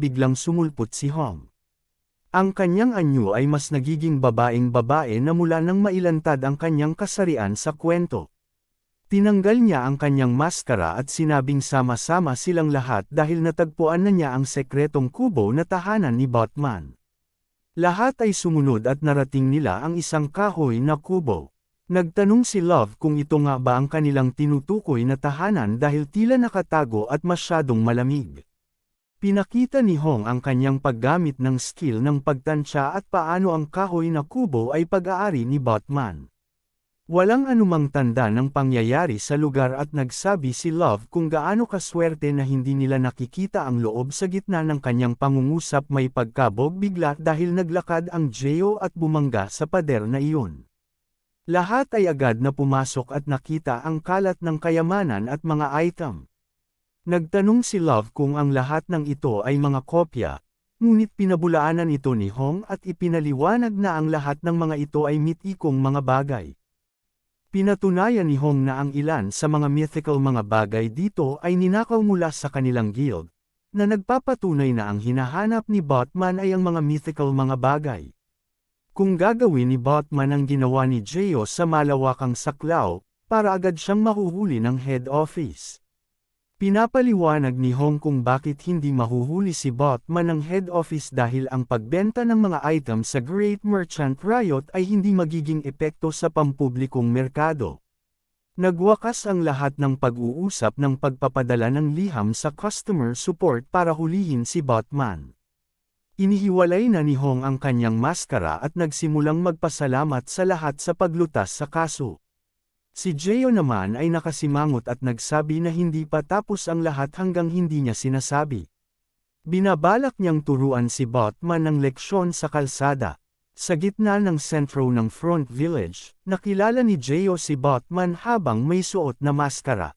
biglang sumulpot si Hong. Ang kanyang anyo ay mas nagiging babaeng babae na mula nang mailantad ang kanyang kasarian sa kwento. Tinanggal niya ang kanyang maskara at sinabing sama-sama silang lahat dahil natagpuan na niya ang sekretong kubo na tahanan ni Batman. Lahat ay sumunod at narating nila ang isang kahoy na kubo. Nagtanong si Love kung ito nga ba ang kanilang tinutukoy na tahanan dahil tila nakatago at masyadong malamig. Pinakita ni Hong ang kanyang paggamit ng skill ng pagtansya at paano ang kahoy na kubo ay pag-aari ni Batman. Walang anumang tanda ng pangyayari sa lugar at nagsabi si Love kung gaano kaswerte na hindi nila nakikita ang loob sa gitna ng kanyang pangungusap may pagkabog bigla dahil naglakad ang Geo at bumangga sa pader na iyon. Lahat ay agad na pumasok at nakita ang kalat ng kayamanan at mga item. Nagtanong si Love kung ang lahat ng ito ay mga kopya, ngunit pinabulaanan ito ni Hong at ipinaliwanag na ang lahat ng mga ito ay mitikong mga bagay. Pinatunayan ni Hong na ang ilan sa mga mythical mga bagay dito ay ninakaw mula sa kanilang guild, na nagpapatunay na ang hinahanap ni Batman ay ang mga mythical mga bagay. Kung gagawin ni Batman ang ginawa ni Geo sa malawakang saklaw, para agad siyang mahuhuli ng head office. Pinapaliwanag ni Hong kung bakit hindi mahuhuli si Batman ng head office dahil ang pagbenta ng mga item sa Great Merchant Riot ay hindi magiging epekto sa pampublikong merkado. Nagwakas ang lahat ng pag-uusap ng pagpapadala ng liham sa customer support para hulihin si Batman. Inihiwalay na ni Hong ang kanyang maskara at nagsimulang magpasalamat sa lahat sa paglutas sa kaso. Si Geo naman ay nakasimangot at nagsabi na hindi pa tapos ang lahat hanggang hindi niya sinasabi. Binabalak niyang turuan si Batman ng leksyon sa kalsada. Sa gitna ng sentro ng Front Village, nakilala ni Geo si Batman habang may suot na maskara.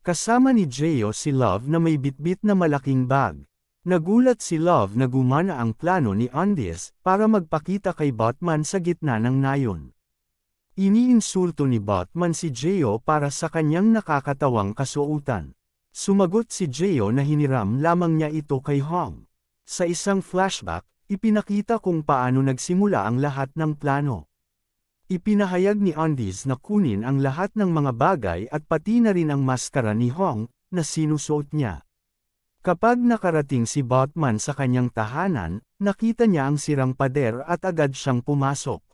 Kasama ni Geo si Love na may bitbit na malaking bag. Nagulat si Love na gumana ang plano ni Andes para magpakita kay Batman sa gitna ng nayon. Iniinsulto ni Batman si Geo para sa kanyang nakakatawang kasuotan. Sumagot si Geo na hiniram lamang niya ito kay Hong. Sa isang flashback, ipinakita kung paano nagsimula ang lahat ng plano. Ipinahayag ni Andes na kunin ang lahat ng mga bagay at pati na rin ang maskara ni Hong, na sinusuot niya. Kapag nakarating si Batman sa kanyang tahanan, nakita niya ang sirang pader at agad siyang pumasok.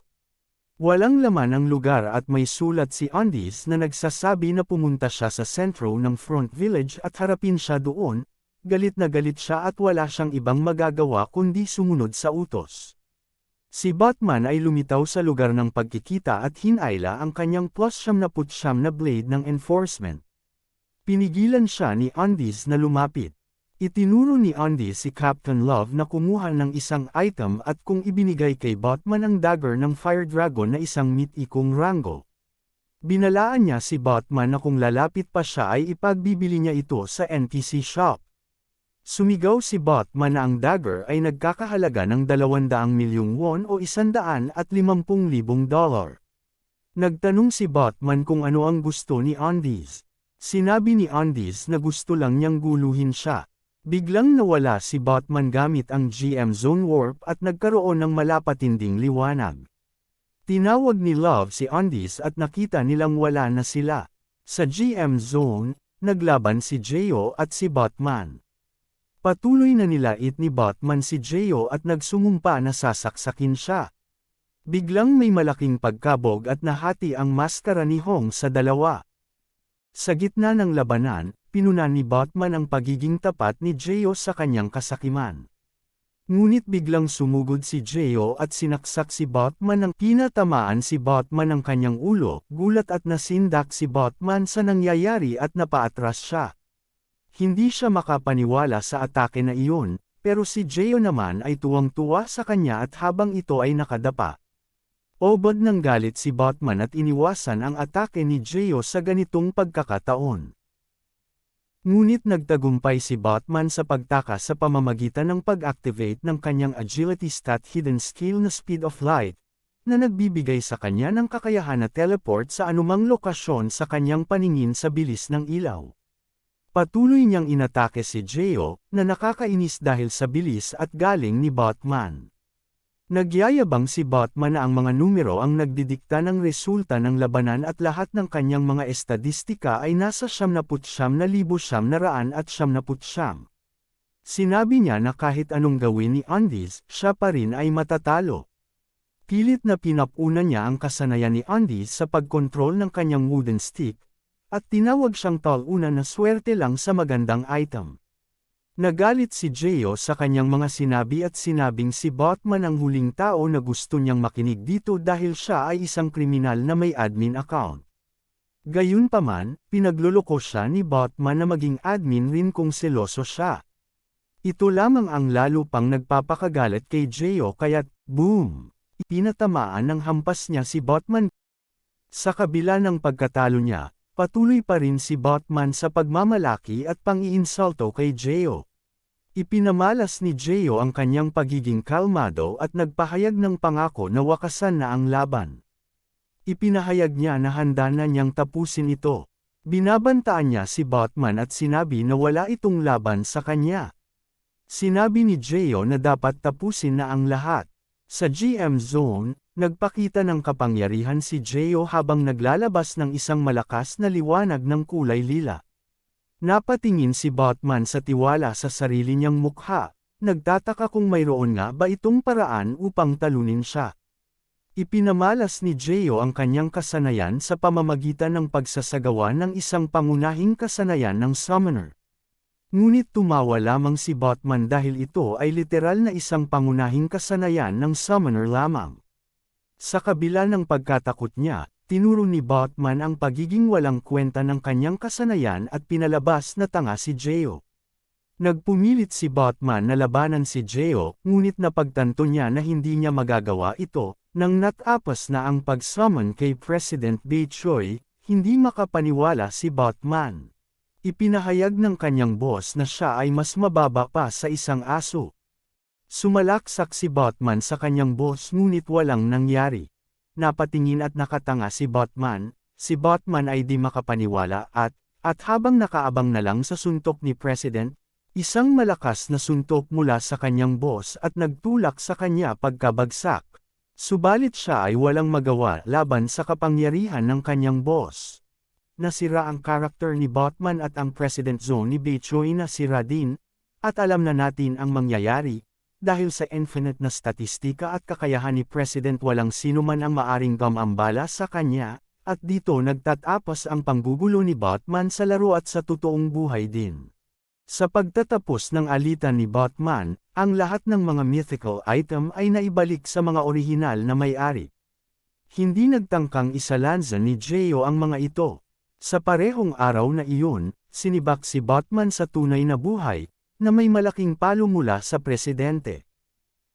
Walang laman ang lugar at may sulat si Andes na nagsasabi na pumunta siya sa sentro ng Front Village at harapin siya doon, galit na galit siya at wala siyang ibang magagawa kundi sumunod sa utos. Si Batman ay lumitaw sa lugar ng pagkikita at hinayla ang kanyang plus na putsyam na blade ng enforcement. Pinigilan siya ni Andes na lumapit. Itinuro ni Andy si Captain Love na kumuha ng isang item at kung ibinigay kay Batman ang dagger ng Fire Dragon na isang mitikong rango. Binalaan niya si Batman na kung lalapit pa siya ay ipagbibili niya ito sa NPC shop. Sumigaw si Batman na ang dagger ay nagkakahalaga ng 200 milyong won o 150,000 dollar. Nagtanong si Batman kung ano ang gusto ni Andes. Sinabi ni Andes na gusto lang niyang guluhin siya. Biglang nawala si Batman gamit ang GM Zone Warp at nagkaroon ng malapatinding liwanag. Tinawag ni Love si Andes at nakita nilang wala na sila. Sa GM Zone, naglaban si Geo at si Batman. Patuloy na nilait ni Batman si Geo at nagsumumpa na sasaksakin siya. Biglang may malaking pagkabog at nahati ang maskara ni Hong sa dalawa. Sa gitna ng labanan, pinunan ni Batman ang pagiging tapat ni Geo sa kanyang kasakiman. Ngunit biglang sumugod si Geo at sinaksak si Batman ng pinatamaan si Batman ng kanyang ulo, gulat at nasindak si Batman sa nangyayari at napaatras siya. Hindi siya makapaniwala sa atake na iyon, pero si Geo naman ay tuwang-tuwa sa kanya at habang ito ay nakadapa. Obod ng galit si Batman at iniwasan ang atake ni Geo sa ganitong pagkakataon. Ngunit nagtagumpay si Batman sa pagtaka sa pamamagitan ng pag-activate ng kanyang agility stat hidden skill na speed of light, na nagbibigay sa kanya ng kakayahan na teleport sa anumang lokasyon sa kanyang paningin sa bilis ng ilaw. Patuloy niyang inatake si Geo, na nakakainis dahil sa bilis at galing ni Batman. Nagyayabang si Batman na ang mga numero ang nagdidikta ng resulta ng labanan at lahat ng kanyang mga estadistika ay nasa 79,900 at 79. Sinabi niya na kahit anong gawin ni Andes, siya pa rin ay matatalo. Pilit na pinapuna niya ang kasanayan ni Andes sa pagkontrol ng kanyang wooden stick, at tinawag siyang taluna na swerte lang sa magandang item. Nagalit si Geo sa kanyang mga sinabi at sinabing si Botman ang huling tao na gusto niyang makinig dito dahil siya ay isang kriminal na may admin account. Gayunpaman, pinagluloko siya ni Botman na maging admin rin kung seloso siya. Ito lamang ang lalo pang nagpapakagalit kay Geo kaya't, boom! Pinatamaan ng hampas niya si Botman. Sa kabila ng pagkatalo niya, Patuloy pa rin si Botman sa pagmamalaki at pang-iinsulto kay Geo. Ipinamalas ni Geo ang kanyang pagiging kalmado at nagpahayag ng pangako na wakasan na ang laban. Ipinahayag niya na handa na niyang tapusin ito. Binabantaan niya si Botman at sinabi na wala itong laban sa kanya. Sinabi ni Geo na dapat tapusin na ang lahat. Sa GM Zone, Nagpakita ng kapangyarihan si Geo habang naglalabas ng isang malakas na liwanag ng kulay lila. Napatingin si Batman sa tiwala sa sarili niyang mukha, nagtataka kung mayroon nga ba itong paraan upang talunin siya. Ipinamalas ni Geo ang kanyang kasanayan sa pamamagitan ng pagsasagawa ng isang pangunahing kasanayan ng summoner. Ngunit tumawa lamang si Batman dahil ito ay literal na isang pangunahing kasanayan ng summoner lamang. Sa kabila ng pagkatakot niya, tinuro ni Botman ang pagiging walang kwenta ng kanyang kasanayan at pinalabas na tanga si Geo. Nagpumilit si Botman na labanan si Geo, ngunit napagtanto niya na hindi niya magagawa ito, nang natapas na ang pag-summon kay President Bay Choi, hindi makapaniwala si Botman. Ipinahayag ng kanyang boss na siya ay mas mababa pa sa isang aso. Sumalaksak si Botman sa kanyang boss ngunit walang nangyari. Napatingin at nakatanga si Botman, si Botman ay di makapaniwala at, at habang nakaabang na lang sa suntok ni President, isang malakas na suntok mula sa kanyang boss at nagtulak sa kanya pagkabagsak. Subalit siya ay walang magawa laban sa kapangyarihan ng kanyang boss. Nasira ang karakter ni Botman at ang President Zone ni Bechoy nasira din, at alam na natin ang mangyayari, dahil sa infinite na statistika at kakayahan ni President walang sino man ang maaring gamambala sa kanya, at dito nagtatapos ang panggugulo ni Batman sa laro at sa totoong buhay din. Sa pagtatapos ng alitan ni Batman, ang lahat ng mga mythical item ay naibalik sa mga orihinal na may-ari. Hindi nagtangkang isalanza ni Geo ang mga ito. Sa parehong araw na iyon, sinibak si Batman sa tunay na buhay, na may malaking palo mula sa presidente.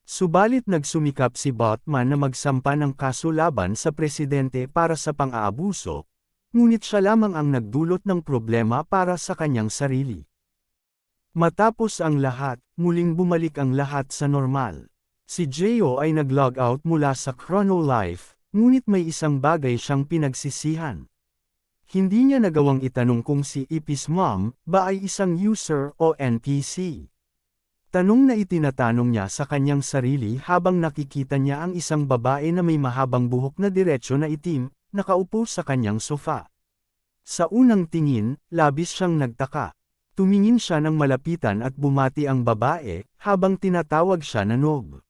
Subalit nagsumikap si Botman na magsampa ng kaso laban sa presidente para sa pang-aabuso, ngunit siya lamang ang nagdulot ng problema para sa kanyang sarili. Matapos ang lahat, muling bumalik ang lahat sa normal. Si Geo ay nag-log out mula sa Chrono Life, ngunit may isang bagay siyang pinagsisihan. Hindi niya nagawang itanong kung si Ipis Mom ba ay isang user o NPC. Tanong na itinatanong niya sa kanyang sarili habang nakikita niya ang isang babae na may mahabang buhok na diretsyo na itim, nakaupo sa kanyang sofa. Sa unang tingin, labis siyang nagtaka. Tumingin siya ng malapitan at bumati ang babae, habang tinatawag siya na Nob.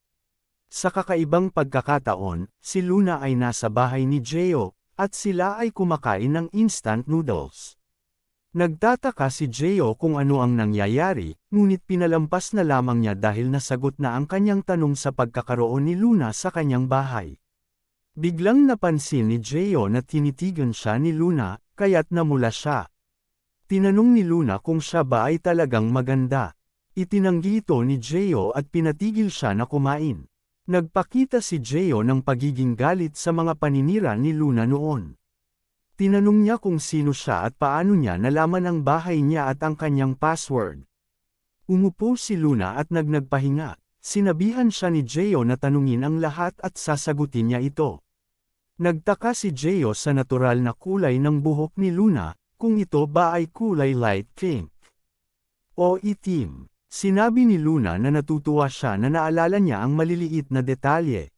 Sa kakaibang pagkakataon, si Luna ay nasa bahay ni Geo, at sila ay kumakain ng instant noodles. Nagtataka si Geo kung ano ang nangyayari, ngunit pinalampas na lamang niya dahil nasagot na ang kanyang tanong sa pagkakaroon ni Luna sa kanyang bahay. Biglang napansin ni Geo na tinitigan siya ni Luna, kaya't namula siya. Tinanong ni Luna kung siya ba ay talagang maganda. Itinanggi ito ni Geo at pinatigil siya na kumain. Nagpakita si Geo ng pagiging galit sa mga paninira ni Luna noon. Tinanong niya kung sino siya at paano niya nalaman ang bahay niya at ang kanyang password. Umupo si Luna at nagnagpahinga. Sinabihan siya ni Geo na tanungin ang lahat at sasagutin niya ito. Nagtaka si Geo sa natural na kulay ng buhok ni Luna, kung ito ba ay kulay light pink. O itim. Sinabi ni Luna na natutuwa siya na naalala niya ang maliliit na detalye.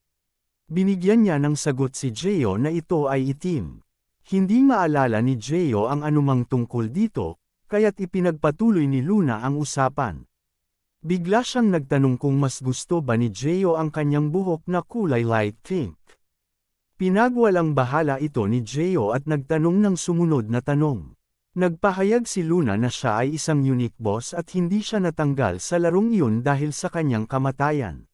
Binigyan niya ng sagot si Jeyo na ito ay itim. Hindi maalala ni Jeyo ang anumang tungkol dito, kaya't ipinagpatuloy ni Luna ang usapan. Bigla siyang nagtanong kung mas gusto ba ni Jeyo ang kanyang buhok na kulay light pink. Pinagwalang bahala ito ni Jeyo at nagtanong ng sumunod na tanong. Nagpahayag si Luna na siya ay isang unique boss at hindi siya natanggal sa larong iyon dahil sa kanyang kamatayan.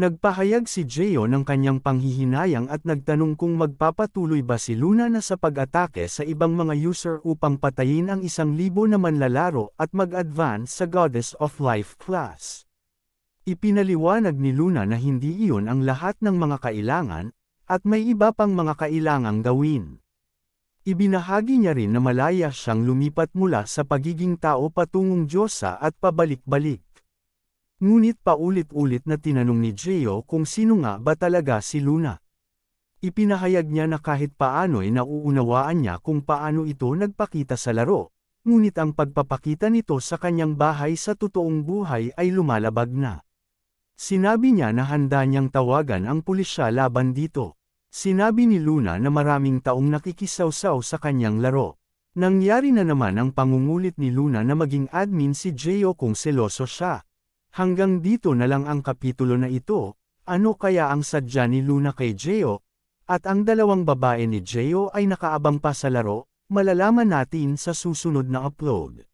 Nagpahayag si Jeyo ng kanyang panghihinayang at nagtanong kung magpapatuloy ba si Luna na sa pag-atake sa ibang mga user upang patayin ang isang libo na manlalaro at mag-advance sa Goddess of Life class. Ipinaliwanag ni Luna na hindi iyon ang lahat ng mga kailangan, at may iba pang mga kailangang gawin. Ibinahagi niya rin na malaya siyang lumipat mula sa pagiging tao patungong Diyosa at pabalik-balik. Ngunit paulit-ulit na tinanong ni Jeyo kung sino nga ba talaga si Luna. Ipinahayag niya na kahit paano'y nauunawaan niya kung paano ito nagpakita sa laro, ngunit ang pagpapakita nito sa kanyang bahay sa totoong buhay ay lumalabag na. Sinabi niya na handa niyang tawagan ang pulisya laban dito. Sinabi ni Luna na maraming taong nakikisawsaw sa kanyang laro. Nangyari na naman ang pangungulit ni Luna na maging admin si Jeyo kung seloso siya. Hanggang dito na lang ang kapitulo na ito, ano kaya ang sadya ni Luna kay Jeyo? At ang dalawang babae ni Jeyo ay nakaabang pa sa laro, malalaman natin sa susunod na upload.